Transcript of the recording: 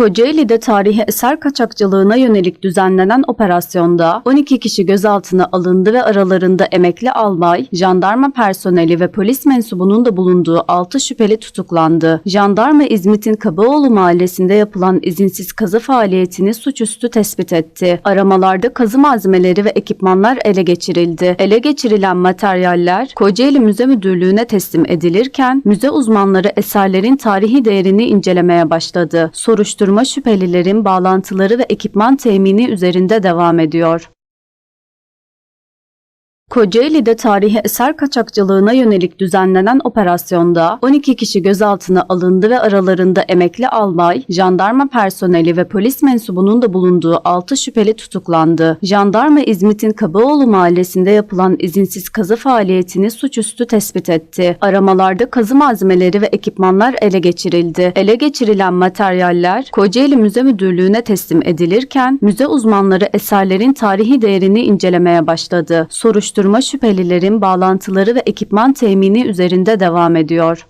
Kocaeli'de tarihi eser kaçakçılığına yönelik düzenlenen operasyonda 12 kişi gözaltına alındı ve aralarında emekli albay, jandarma personeli ve polis mensubunun da bulunduğu 6 şüpheli tutuklandı. Jandarma İzmit'in Kabaoğlu mahallesinde yapılan izinsiz kazı faaliyetini suçüstü tespit etti. Aramalarda kazı malzemeleri ve ekipmanlar ele geçirildi. Ele geçirilen materyaller Kocaeli Müze Müdürlüğü'ne teslim edilirken müze uzmanları eserlerin tarihi değerini incelemeye başladı. Soruşturma şüphelilerin bağlantıları ve ekipman temini üzerinde devam ediyor. Kocaeli'de tarihi eser kaçakçılığına yönelik düzenlenen operasyonda 12 kişi gözaltına alındı ve aralarında emekli albay, jandarma personeli ve polis mensubunun da bulunduğu 6 şüpheli tutuklandı. Jandarma İzmit'in Kabaoğlu mahallesinde yapılan izinsiz kazı faaliyetini suçüstü tespit etti. Aramalarda kazı malzemeleri ve ekipmanlar ele geçirildi. Ele geçirilen materyaller Kocaeli Müze Müdürlüğü'ne teslim edilirken müze uzmanları eserlerin tarihi değerini incelemeye başladı. Soruşturma şüphelilerin bağlantıları ve ekipman temini üzerinde devam ediyor.